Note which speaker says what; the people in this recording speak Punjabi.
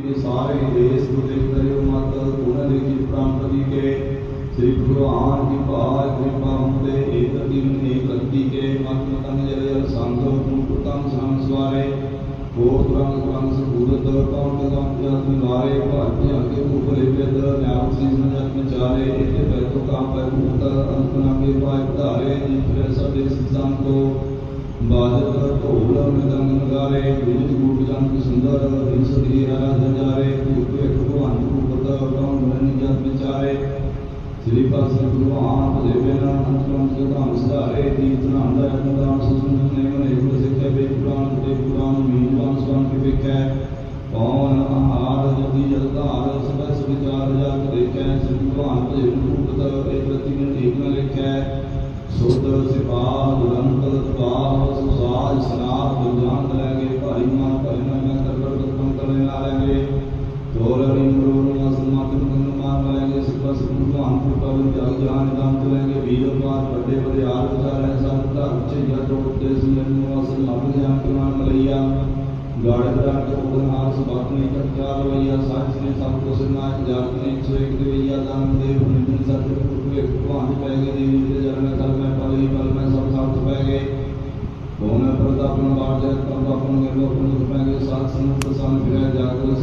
Speaker 1: सारे देश को देख रहे माता पुनः लिखित प्राप्ति के श्री भगवान की पार कृपा होते एक दिन एक गति के आत्म तन जल सांधो मुक्तम संस्वारे भोग रंग रंग सूरत कौंट कौंट निवारे भारतीय के ऊपर वेद न्याय सिंह नजत में चारे एक पैतो काम पर भूत अंतना के पाए तारे जिस सब संत को बादल ढोल मृदंग नगारे विद्युत गुण जंग सुंदर ਸ੍ਰੀ ਪਾਸਨ ਭਗਵਾਨ ਭਲੇ ਬਿਨਾ ਅੰਤਰਮ ਸਦਾਮ ਸਦਾਰੇ ਤੀਰਥ ਨਾਮ ਦਾ ਅਨੰਦਾਨ ਸੁਸੰਨ ਨੇ ਮਨੇ ਗੁਰ ਸਿੱਖੇ ਵੇ ਪੁਰਾਨ ਤੇ ਪੁਰਾਨ ਮੀਨਵਾਨ ਸਵੰ ਕੇ ਵੇਖੈ ਕੌਣ ਆਹਾਰ ਜਤੀ ਜਲ ਧਾਰ ਸਭੈ ਸੁਚਾਰ ਦੇਖੈ ਸ੍ਰੀ ਭਗਵਾਨ ਭਲੇ ਰੂਪਤ ਇਹ ਪ੍ਰਤੀ ਨੇ ਠੀਕ ਨ ਲਿਖੈ ਸੁਧ ਸਿਪਾਹ ਦੁਰੰਤ ਤਬਾਹ ਸੁਸਾਜ ਸਨਾਹ ਦੁਜਾਨ ਕਰਾਂਗੇ ਭਾਈ ਮਨ ਭਰਨਾ ਮੈਂ ਕਰਵਰ ਤੁਮ ਕਰੇ ਨਾ ਲਾਂਗੇ ਮੁਕਬਲ ਜਲ ਜਾਨ ਗੰਮ ਚਲेंगे ਵੀਰ ਅਪਾਰ ਵੱਡੇ ਬਲਿਆਰ ਬਤਾਰੇ ਸਭ ਧਰਮ ਚ ਜਾਂ ਜੋੜਦੇ ਸੀ ਅਨੂ ਅਸਲ ਲੱਭ ਜਾਂ ਕਿਵਾਨ ਮਲਈਆ ਗਾੜੇ ਦਾ ਉਪਨਾਸ ਬਾਤ ਨੇ ਕੱਚਾ ਰਵਈਆ ਸੱਚ ਨੇ, ਸਭ ਕੋ ਸੁਨਾ ਜਾਤ ਨੇ ਸੋਇਕ ਦੇਵਈਆ ਨਾਮ ਦੇ ਹੁਨਿੰਦ ਸਤਿ ਪੁਰਖੇ ਭਗਵਾਨ ਪੈ ਗਏ, ਦੇਵੀ ਦੇ ਜਨਮ ਕਰ ਮੈਂ ਪਲੀ ਪਲ ਮੈਂ ਸਭ ਸਾਥ ਪੈ ਗਏ। ਕੋਮੇ ਪ੍ਰਤਾਪ ਨੂੰ ਬਾੜ ਜਾ ਪ੍ਰਤਾਪ ਨੂੰ ਗਿਰੋ ਪੁਨਿਤ ਪੈ ਗਏ ਸਾਥ ਸੰਤ ਸਾਨ ਫਿਰੇ ਜਾਗਰ